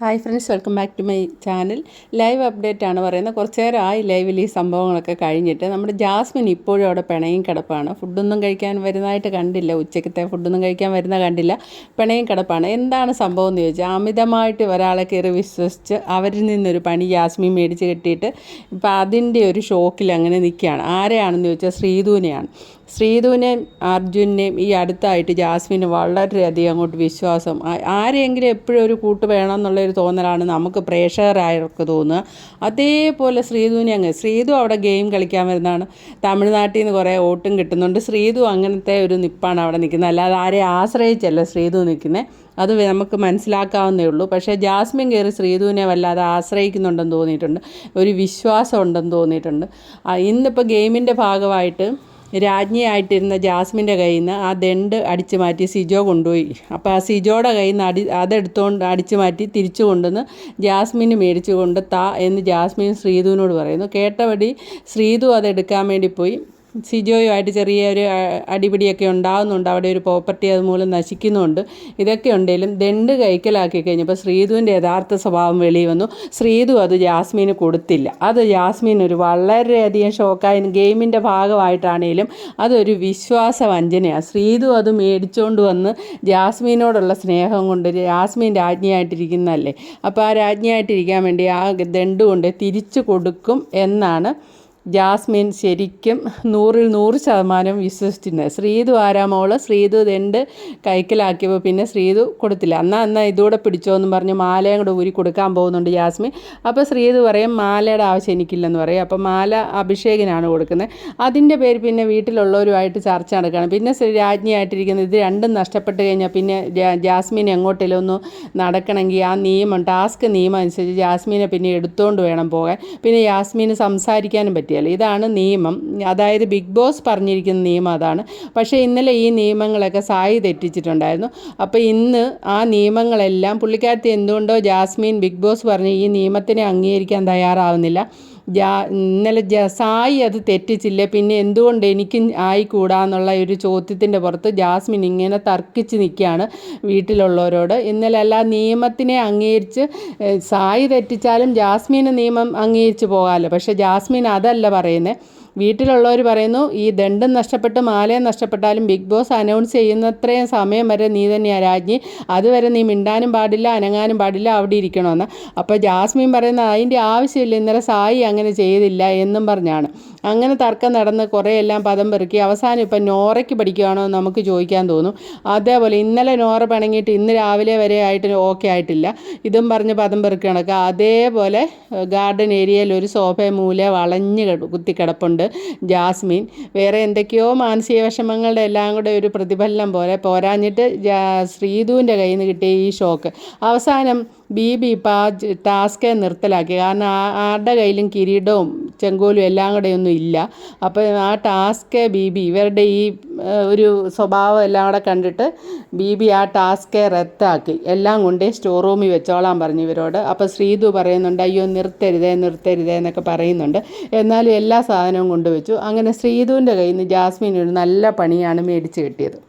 Hi friends welcome back to my channel. Live update ആണ് പറയുന്നത്. കുറച്ച് നേരം ആയി ലൈവിൽ ഈ സംഭവങ്ങളൊക്കെ കഴിഞ്ഞിട്ട്. നമ്മുടെ ജാസ്മിൻ ഇപ്പോഴും അവിടെ പിണയും കിടപ്പാണ്. ഫുഡൊന്നും കഴിക്കാൻ വരുന്നതായിട്ട് കണ്ടില്ല. ഉച്ചക്കത്തെ ഫുഡൊന്നും കഴിക്കാൻ വരുന്ന കണ്ടില്ല. പിണയും കിടപ്പാണ്. എന്താണ് സംഭവം എന്ന് ചോദിച്ചാൽ അമിതമായിട്ട് ഒരാളെ കയറി വിശ്വസിച്ച് അവരിൽ നിന്നൊരു പണി ജാസ്മിൻ മേടിച്ച് കിട്ടിയിട്ട് ഇപ്പം അതിന്റെ ഒരു ഷോക്കിൽ അങ്ങനെ നിൽക്കുകയാണ്. ആരെയാണെന്ന് ചോദിച്ചാൽ ശ്രീധുവിനെയാണ്. ശ്രീധുവിനെയും അർജുനെയും ഈ അടുത്തായിട്ട് ജാസ്മിന് വളരെയധികം അങ്ങോട്ട് വിശ്വാസം. ആരെങ്കിലും എപ്പോഴും ഒരു കൂട്ട് വേണം എന്നുള്ളൊരു തോന്നലാണ് നമുക്ക് പ്രേക്ഷകരായവർക്ക് തോന്നുക. അതേപോലെ ശ്രീധുവിനെ അങ്ങ് ശ്രീധു അവിടെ ഗെയിം കളിക്കാൻ വരുന്നതാണ്. തമിഴ്നാട്ടിൽ നിന്ന് കുറേ ഓട്ടും കിട്ടുന്നുണ്ട്. ശ്രീധു അങ്ങനത്തെ ഒരു നിപ്പാണ് അവിടെ നിൽക്കുന്നത്. അല്ലാതെ ആരെ ആശ്രയിച്ചല്ല ശ്രീധു നിൽക്കുന്നത്. അത് നമുക്ക് മനസ്സിലാക്കാവുന്നേ ഉള്ളൂ. പക്ഷേ ജാസ്മിൻ കയറി ശ്രീധുവിനെ വല്ലാതെ ആശ്രയിക്കുന്നുണ്ടെന്ന് തോന്നിയിട്ടുണ്ട്. ഒരു വിശ്വാസം ഉണ്ടെന്ന് തോന്നിയിട്ടുണ്ട്. ഇന്നിപ്പോൾ ഗെയിമിന്റെ ഭാഗമായിട്ട് രാജ്ഞിയായിട്ടിരുന്ന ജാസ്മിന്റെ കയ്യിൽ നിന്ന് ആ ദണ്ട് അടിച്ചു മാറ്റി സിജോ കൊണ്ടുപോയി. അപ്പോൾ ആ സിജോയുടെ കയ്യിൽ നിന്ന് അടി അതെടുത്തുകൊണ്ട് അടിച്ചു മാറ്റി തിരിച്ചു കൊണ്ടുവന്ന് ജാസ്മിന് മേടിച്ചു കൊണ്ട് താ എന്ന് ജാസ്മിൻ ശ്രീധുവിനോട് പറയുന്നു. കേട്ടപടി ശ്രീധു അതെടുക്കാൻ വേണ്ടി പോയി. സിജോയുമായിട്ട് ചെറിയൊരു അടിപിടിയൊക്കെ ഉണ്ടാകുന്നുണ്ട് അവിടെ ഒരു പ്രോപ്പർട്ടി അതുമൂലം നശിക്കുന്നുണ്ട്. ഇതൊക്കെ ഉണ്ടെങ്കിലും ദണ്ട് കൈക്കലാക്കി കഴിഞ്ഞപ്പോൾ ശ്രീധുവിന്റെ യഥാർത്ഥ സ്വഭാവം വെളിയിൽ വന്നു. ശ്രീധു അത് ജാസ്മീന് കൊടുത്തില്ല. അത് ജാസ്മീൻ ഒരു വളരെയധികം ഷോക്കായി ഗെയിമിന്റെ ഭാഗമായിട്ടാണേലും അതൊരു വിശ്വാസ വഞ്ചനയാണ് ശ്രീധു അത് മേടിച്ചുകൊണ്ട് വന്ന് ജാസ്മീനോടുള്ള സ്നേഹം കൊണ്ട് ജാസ്മീൻ രാജ്ഞിയായിട്ടിരിക്കുന്നതല്ലേ? അപ്പോൾ ആ രാജ്ഞിയായിട്ടിരിക്കാൻ വേണ്ടി ആ ദണ്ട് കൊണ്ട് തിരിച്ചു കൊടുക്കും എന്നാണ് ജാസ്മിൻ ശരിക്കും നൂറിൽ നൂറ് ശതമാനം വിശ്വസിച്ചിരുന്നത് ശ്രീതു ആരാമോൾ ശ്രീതു ദണ്ട് കൈക്കലാക്കിയപ്പോൾ പിന്നെ ശ്രീതു കൊടുത്തില്ല. എന്നാൽ എന്നാൽ ഇതുകൂടെ പിടിച്ചോ എന്ന് പറഞ്ഞ് മാലയും കൂടെ ഊരി കൊടുക്കാൻ പോകുന്നുണ്ട് ജാസ്മിൻ. അപ്പോൾ ശ്രീതു പറയും മാലയുടെ ആവശ്യം എനിക്കില്ലെന്ന് പറയും. അപ്പോൾ മാല അഭിഷേകനാണ് കൊടുക്കുന്നത്. അതിന്റെ പേര് പിന്നെ വീട്ടിലുള്ളവരുമായിട്ട് ചർച്ച നടക്കുകയാണ്. പിന്നെ രാജ്ഞിയായിട്ടിരിക്കുന്നത് ഇത് രണ്ടും നഷ്ടപ്പെട്ട് കഴിഞ്ഞാൽ പിന്നെ ജാസ്മിൻ എങ്ങോട്ടെങ്കിലും ഒന്ന് നടക്കണമെങ്കിൽ ആ നിയമം ടാസ്ക് നിയമം അനുസരിച്ച് ജാസ്മിനെ പിന്നെ എടുത്തുകൊണ്ട് വേണം പോകാൻ. പിന്നെ ജാസ്മിന് സംസാരിക്കാനും പറ്റി പറ്റിയാൽ ഇതാണ് നിയമം. അതായത് ബിഗ് ബോസ് പറഞ്ഞിരിക്കുന്ന നിയമം അതാണ്. പക്ഷേ ഇന്നലെ ഈ നിയമങ്ങളൊക്കെ സായി തെറ്റിച്ചിട്ടുണ്ടായിരുന്നു. അപ്പോൾ ഇന്ന് ആ നിയമങ്ങളെല്ലാം പുള്ളിക്കാരത്തി എന്തുകൊണ്ടോ ജാസ്മിൻ ബിഗ് ബോസ് പറഞ്ഞ് ഈ നിയമത്തിനെ അംഗീകരിക്കാൻ തയ്യാറാവുന്നില്ല. ജാ ഇന്നലെ സായി അത് തെറ്റിച്ചില്ല? പിന്നെ എന്തുകൊണ്ട് എനിക്കും ആയിക്കൂടാന്നുള്ള ഒരു ചോദ്യത്തിന്റെ പുറത്ത് ജാസ്മിൻ ഇങ്ങനെ തർക്കിച്ച് നിൽക്കുകയാണ് വീട്ടിലുള്ളവരോട്. ഇന്നലെ അല്ല നിയമത്തിനെ അംഗീകരിച്ച് സായി തെറ്റിച്ചാലും ജാസ്മിന് നിയമം അംഗീകരിച്ച് പോകാമല്ലോ. പക്ഷേ ജാസ്മിൻ അതല്ല പറയുന്നത് വീട്ടിലുള്ളവർ പറയുന്നു ഈ ദണ്ഡം നഷ്ടപ്പെട്ട് മാലയും നഷ്ടപ്പെട്ടാലും ബിഗ് ബോസ് അനൗൺസ് ചെയ്യുന്നത്രയും സമയം വരെ നീ തന്നെയാണ് രാജ്ഞി. അതുവരെ നീ മിണ്ടാനും പാടില്ല അനങ്ങാനും പാടില്ല അവിടെ ഇരിക്കണമെന്ന് അപ്പോൾ ജാസ്മിൻ പറയുന്ന അതിന്റെ ആവശ്യമില്ല ഇന്നലെ സായി അങ്ങനെ ചെയ്തില്ല എന്നും പറഞ്ഞാണ്. അങ്ങനെ തർക്കം നടന്ന് കുറേ എല്ലാം പദം പെറുക്കി അവസാനം ഇപ്പം നോറയ്ക്ക് പഠിക്കുകയാണോ നമുക്ക് ചോദിക്കാൻ തോന്നും. അതേപോലെ ഇന്നലെ നോറ പണങ്ങിയിട്ട് ഇന്ന് രാവിലെ വരെ ആയിട്ട് ഓക്കെ ആയിട്ടില്ല. ഇതും പറഞ്ഞ് പദം പെറുക്കി കണക്കുക അതേപോലെ ഗാർഡൻ ഏരിയയിൽ ഒരു സോഫ മൂല വളഞ്ഞ് കുത്തിക്കിടപ്പുണ്ട് ജാസ്മിൻ വേറെ എന്തൊക്കെയോ മാനസിക വിഷമങ്ങളുടെ എല്ലാം കൂടെ ഒരു പ്രതിഫലനം പോലെ പോരാഞ്ഞിട്ട് ശ്രീധുവിന്റെ കയ്യിൽ നിന്ന് കിട്ടിയ ഈ ഷോക്ക്. അവസാനം ബി ബി ഇപ്പം ആ ടാസ്കെ നിർത്തലാക്കി. കാരണം ആരുടെ കയ്യിലും കിരീടവും ചെങ്കോലും എല്ലാം കൂടെ ഒന്നും ഇല്ല. അപ്പോൾ ആ ടാസ്കെ ബി ബി ഇവരുടെ ഈ ഒരു സ്വഭാവം എല്ലാം കൂടെ കണ്ടിട്ട് ബി ബി ആ ടാസ്കെ റദ്ദാക്കി. എല്ലാം കൊണ്ടേ സ്റ്റോർ റൂമിൽ വെച്ചോളാൻ പറഞ്ഞു ഇവരോട്. അപ്പോൾ ശ്രീധു പറയുന്നുണ്ട് അയ്യോ നിർത്തരുതേ നിർത്തരുതേ എന്നൊക്കെ പറയുന്നുണ്ട്. എന്നാലും എല്ലാ സാധനവും കൊണ്ടുവച്ചു. അങ്ങനെ ശ്രീധുവിന്റെ കയ്യിൽ നിന്ന് ജാസ്മിൻ ഒരു നല്ല പണിയാണ് മേടിച്ച് കിട്ടിയത്.